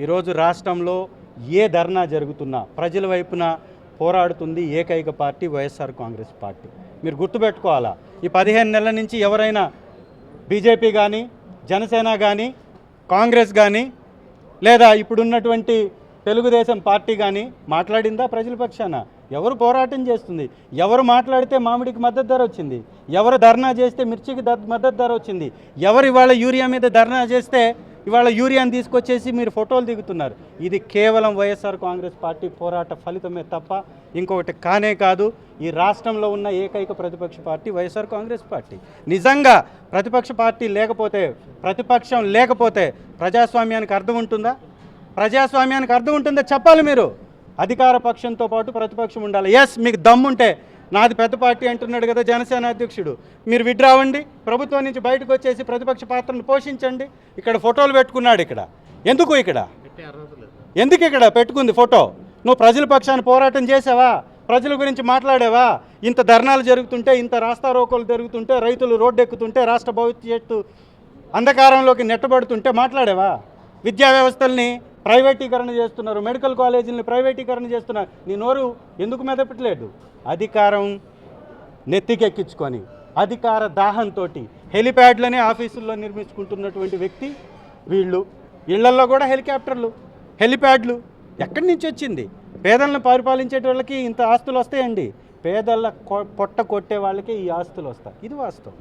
ఈరోజు రాష్ట్రంలో ఏ ధర్నా జరుగుతున్నా ప్రజల వైపున పోరాడుతుంది ఏకైక పార్టీ వైఎస్ఆర్ కాంగ్రెస్ పార్టీ. మీరు గుర్తుపెట్టుకోవాలా? ఈ పదిహేను నెలల నుంచి ఎవరైనా బీజేపీ కానీ జనసేన కానీ కాంగ్రెస్ కానీ లేదా ఇప్పుడున్నటువంటి తెలుగుదేశం పార్టీ కానీ మాట్లాడిందా ప్రజల పక్షాన? ఎవరు పోరాటం చేస్తుంది? ఎవరు మాట్లాడితే మామిడికి మద్దతు ధర వచ్చింది? ఎవరు ధర్నా చేస్తే మిర్చికి ద- మద్దతు ధర వచ్చింది? ఎవరు ఇవాళ యూరియా మీద ధర్నా చేస్తే ఇవాళ యూరియాని తీసుకొచ్చేసి మీరు ఫోటోలు దిగుతున్నారు. ఇది కేవలం వైఎస్ఆర్ కాంగ్రెస్ పార్టీ పోరాట ఫలితమే తప్ప ఇంకొకటి కానే కాదు. ఈ రాష్ట్రంలో ఉన్న ఏకైక ప్రతిపక్ష పార్టీ వైఎస్ఆర్ కాంగ్రెస్ పార్టీ. నిజంగా ప్రతిపక్ష పార్టీ లేకపోతే ప్రతిపక్షం లేకపోతే ప్రజాస్వామ్యానికి అర్థం ఉంటుందా? ప్రజాస్వామ్యానికి అర్థం ఉంటుందా చెప్పాలి మీరు? అధికార పక్షంతో పాటు ప్రతిపక్షం ఉండాలి. ఎస్ మీకు దమ్ముంటే నాది పెద్ద పార్టీ అంటున్నాడు కదా జనసేన అధ్యక్షుడు. మీరు విడ్రావండి ప్రభుత్వం నుంచి బయటకు వచ్చేసి ప్రతిపక్ష పాత్రను పోషించండి. ఇక్కడ ఫోటోలు పెట్టుకున్నాడు ఇక్కడ. ఎందుకు ఇక్కడ? ఎందుకు ఇక్కడ పెట్టుకుంది ఫోటో? నువ్వు ప్రజల పక్షాన్ని పోరాటం చేసావా? ప్రజల గురించి మాట్లాడావా? ఇంత ధర్నాలు జరుగుతుంటే ఇంత రాస్తారోకోలు జరుగుతుంటే రైతులు రోడ్డు ఎక్కుతుంటే రాష్ట్ర భవిష్యత్తు అంధకారంలోకి నెట్టబడుతుంటే మాట్లాడావా? విద్యా వ్యవస్థల్ని ప్రైవేటీకరణ చేస్తున్నారు. మెడికల్ కాలేజీలని ప్రైవేటీకరణ చేస్తున్నారు. నీ నోరు ఎందుకు మెదపట్లేదు? అధికారం నెత్తికెక్కించుకొని అధికార దాహంతో హెలిప్యాడ్లనే ఆఫీసుల్లో నిర్మించుకుంటున్నటువంటి వ్యక్తి వీళ్ళు. ఇళ్ళల్లో కూడా హెలికాప్టర్లు హెలిప్యాడ్లు. ఎక్కడి నుంచి వచ్చింది? పేదలను పరిపాలించే వాళ్ళకి ఇంత ఆస్తులు వస్తాయండి. పేదల కొ- పొట్ట కొట్టే వాళ్ళకి ఈ ఆస్తులు వస్తాయి. ఇది వాస్తవం.